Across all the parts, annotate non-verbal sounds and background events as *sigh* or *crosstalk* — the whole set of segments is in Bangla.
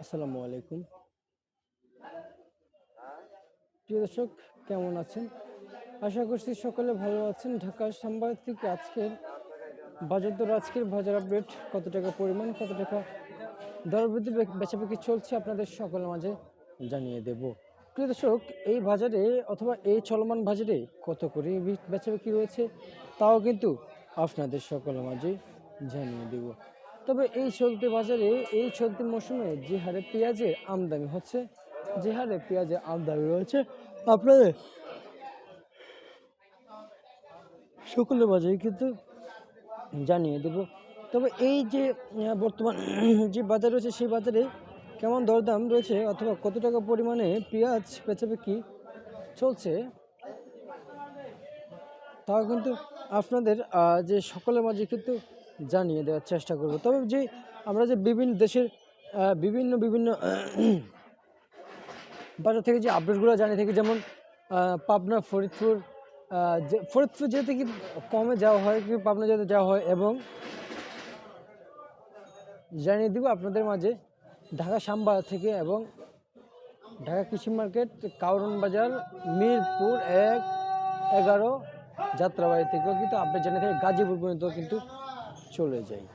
আসসালামু আলাইকুম। প্রিয় দর্শক, কেমন আছেন? আশা করছি সকলে ভালো আছেন। থেকে আজকের বাজার দর, আজকের বাজার আপডেট কত টাকা পরিমাণ, কত টাকা চলছে আপনাদের সকলের মাঝে জানিয়ে দেব। প্রিয় দর্শক, এই বাজারে অথবা এই চলমান বাজারে কত করে বি- বেচাবেচি রয়েছে, তাও কিন্তু আপনাদের সকলের মাঝে জানিয়ে দেব। তবে এই চলতি বাজারে, এই চলতি মৌসুমে যে হারে পেঁয়াজের আমদানি হচ্ছে, যে হারে পেঁয়াজের আমদানি রয়েছে, আপনাদের সকলের বাজারে কিন্তু জানিয়ে দেব। তবে এই যে বর্তমান *clears throat* যে বাজার রয়েছে, সেই বাজারে কেমন দরদাম রয়েছে, অথবা কত টাকা পরিমাণে পেঁয়াজ বেচাবেচি চলছে, তাও কিন্তু আপনাদের যে সকলের মাঝে কিন্তু জানিয়ে দেওয়ার চেষ্টা করব। তবে যে আমরা যে বিভিন্ন দেশের বিভিন্ন বিভিন্ন *clears throat* বাজার থেকে যে আপডেটগুলো জানিয়ে থাকি, যেমন পাবনা, ফরিদপুর যে, ফরিদপুর যেতে কি কমে যাওয়া হয় কি পাবনা যেতে যাওয়া হয় এবং জানিয়ে দিব আপনাদের মাঝে ঢাকা শ্যামবাজার থেকে এবং ঢাকা কৃষি মার্কেট, কাউরন বাজার, মিরপুর এক এগারো যাত্রাবাড়ি থেকেও কিন্তু আপডেট জানিয়ে থাকে গাজীপুর পর্যন্ত কিন্তু চলে যাই।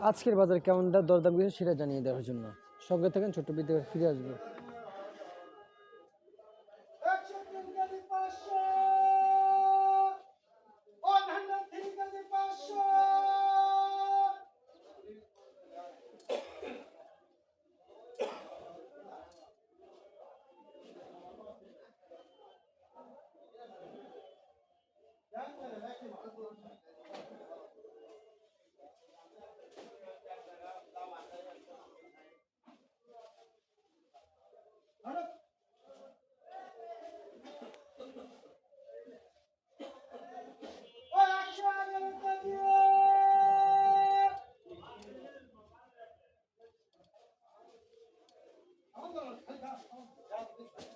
আজকের বাজার কেমনটা দর- দরদাম কিছু সেটা জানিয়ে দেওয়ার জন্য। সঙ্গে থাকেন ছোট্ট বিদ্যালয় ফিরে আসব। 哎，兄弟。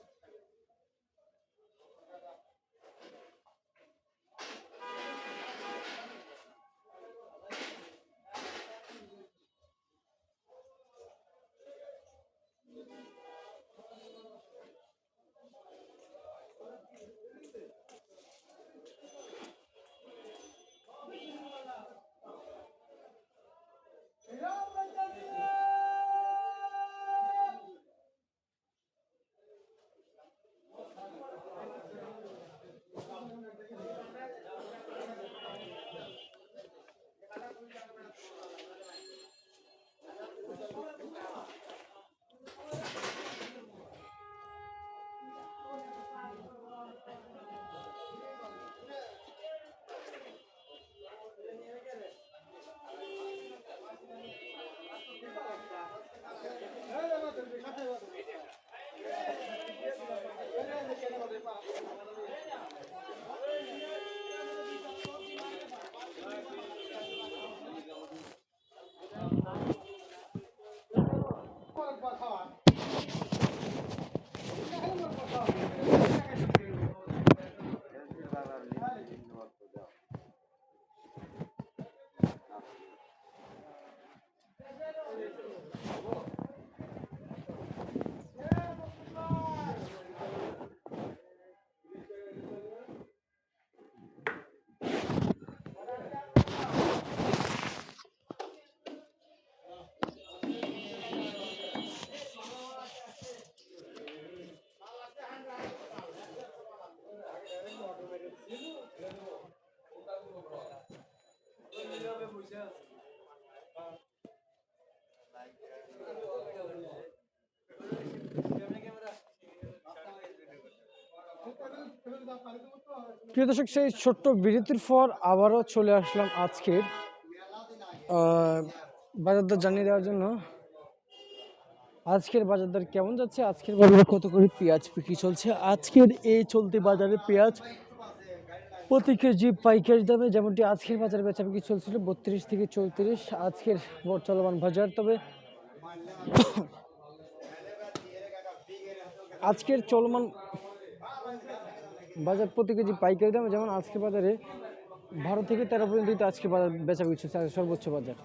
প্রিয় দর্শক সেই ছোট্ট বিরতির পর আবারও চলে আসলাম আজকের আহ, বাজার জানিয়ে দেওয়ার জন্য। আজকের বাজার দর কেমন যাচ্ছে? আজকের বাজারে কত করে পেঁয়াজ বিক্রি চলছে? আজকের এই চলতি বাজারে পেঁয়াজ প্রতি কেজি পাইকারি দামে যেমনটি আজকের বাজার বেচা বিক্রি চলছিল বত্রিশ থেকে চৌত্রিশ। আজকের চলমান বাজার তবে আজকের চলমান বাজার প্রতি কেজি পাইকারি দামে যেমন আজকের বাজারে বারো থেকে তেরো পর্যন্ত আজকে বাজার বেচা বিক্রি চলছে, সর্বোচ্চ বাজার।